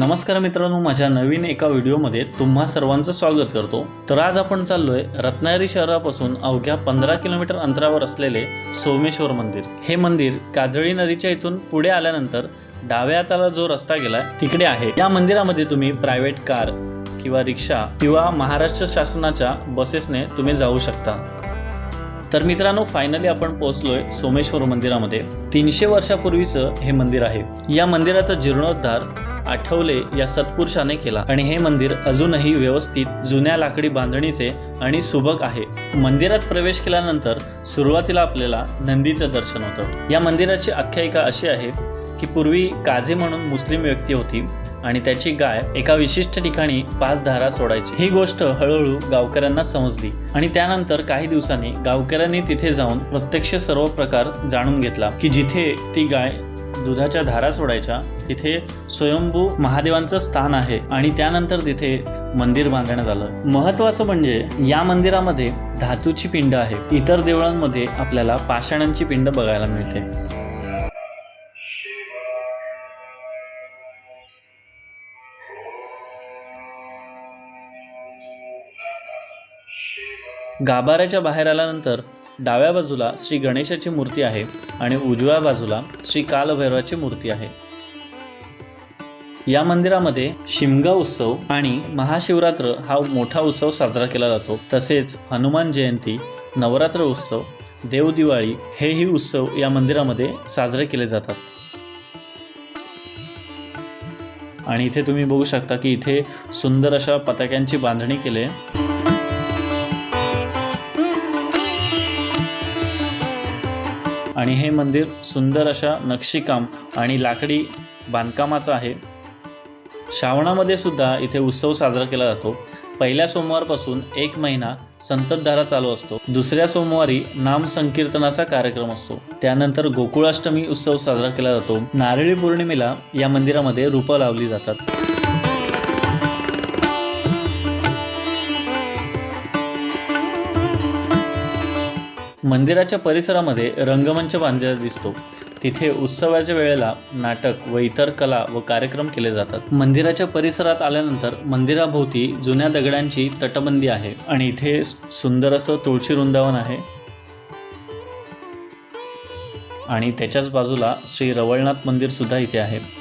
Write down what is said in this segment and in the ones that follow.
नमस्कार मित्रांनो माझ्या नवीन एका व्हिडिओमध्ये तुम्हा सर्वांचं स्वागत करतो. तर आज आपण चाललोय रत्नागिरी शहरापासून अवघ्या पंधरा किलोमीटर अंतरावर असलेले सोमेश्वर मंदिर. हे मंदिर काजळी नदीच्या इथून पुढे आल्यानंतर डाव्या हाताला जो रस्ता गेला तिकडे आहे. या मंदिरामध्ये तुम्ही प्रायव्हेट कार किंवा रिक्षा किंवा महाराष्ट्र शासनाच्या बसेसने तुम्ही जाऊ शकता. तर मित्रांनो फायनली आपण पोहोचलोय सोमेश्वर मंदिरामध्ये. तीनशे वर्षापूर्वीचं हे मंदिर आहे. या मंदिराचा जीर्णोद्धार आठवले या सत्पुरुषाने केला. आणि हे मंदिर अजूनही व्यवस्थित जुन्या लाकडी बांधणीचे आणि सुबक आहे. मंदिरात प्रवेश केल्यानंतर सुरुवातीला आपल्याला नंदीचं दर्शन होतं. या मंदिराची आख्यायिका अशी आहे की पूर्वी काझी म्हणून मुस्लिम व्यक्ती होती आणि त्याची गाय एका विशिष्ट ठिकाणी पाच धारा सोडायची. ही गोष्ट हळूहळू गावकऱ्यांना समजली आणि त्यानंतर काही दिवसांनी गावकऱ्यांनी तिथे जाऊन प्रत्यक्ष सर्व प्रकार जाणून घेतला की जिथे ती गाय दुधाच्या धारा सोडायच्या तिथे स्वयंभू महादेवांचं स्थान आहे आणि त्यानंतर तिथे मंदिर बांधण्यात आलं. महत्वाचं म्हणजे या मंदिरामध्ये धातूची पिंड आहे. इतर देवळांमध्ये आपल्याला पाषाणांची पिंड बघायला मिळते. गाभाऱ्याच्या बाहेर आल्यानंतर डाव्या बाजूला श्री गणेशाची मूर्ती आहे आणि उजव्या बाजूला श्री कालभैरवाची मूर्ती आहे. या मंदिरामध्ये शिमगा उत्सव आणि महाशिवरात्र हा मोठा उत्सव साजरा केला जातो. तसेच हनुमान जयंती नवरात्र उत्सव देवदिवाळी हेही उत्सव या मंदिरामध्ये साजरे केले जातात. आणि इथे तुम्ही बघू शकता की इथे सुंदर अशा पताक्यांची बांधणी केली आहे. आणि हे मंदिर सुंदर अशा नक्षीकाम आणि लाकडी बांधकामाचं आहे. श्रावणामध्ये सुद्धा इथे उत्सव साजरा केला जातो. पहिल्या सोमवारपासून एक महिना संततधारा चालू असतो. दुसऱ्या सोमवारी नाम संकीर्तनाचा कार्यक्रम असतो. त्यानंतर गोकुळाष्टमी उत्सव साजरा केला जातो. नारळी पौर्णिमेला या मंदिरामध्ये रूपं लावली जातात. मंदिराच्या परिसरामध्ये रंगमंच बांधलेला दिसतो. तिथे उत्सवाच्या वेळेला नाटक व इतर कला व कार्यक्रम केले जातात. मंदिराच्या परिसरात आल्यानंतर मंदिराभोवती जुन्या दगडांची तटबंदी आहे आणि इथे सुंदर असं तुळशी वृंदावन आहे. आणि त्याच्याच बाजूला श्री रवळनाथ मंदिर सुद्धा इथे आहे.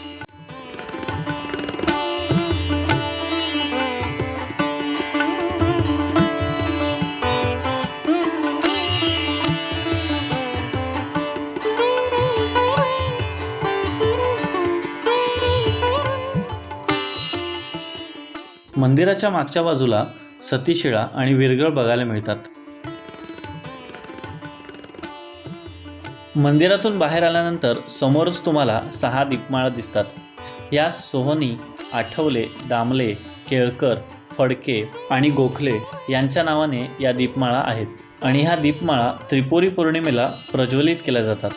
मंदिराच्या मागच्या बाजूला सतीशिळा आणि विरगळ बघायला मिळतात. मंदिरातून बाहेर आल्यानंतर समोरच तुम्हाला सहा दीपमाळा दिसतात. या सोहनी आठवले दामले केळकर फडके आणि गोखले यांच्या नावाने या दीपमाळा आहेत आणि ह्या दीपमाळा त्रिपुरी पौर्णिमेला प्रज्वलित केल्या जातात.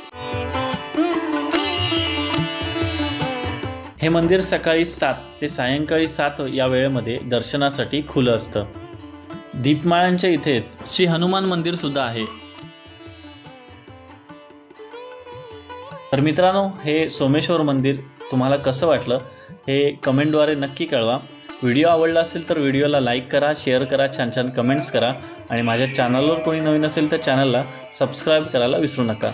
हे मंदिर सकाळी सात ते सायंकाळी सात या वेळेमध्ये दर्शनासाठी खुलं असतं. दीपमाळांच्या इथेच श्री हनुमान मंदिर सुद्धा आहे. तर मित्रांनो हे सोमेश्वर मंदिर तुम्हाला कसं वाटलं हे कमेंटद्वारे नक्की कळवा. व्हिडिओ आवडला असेल तर व्हिडिओला लाईक करा शेअर करा छान छान कमेंट्स करा आणि माझ्या चॅनलवर कोणी नवीन असेल तर चॅनलला सबस्क्राईब करायला विसरू नका.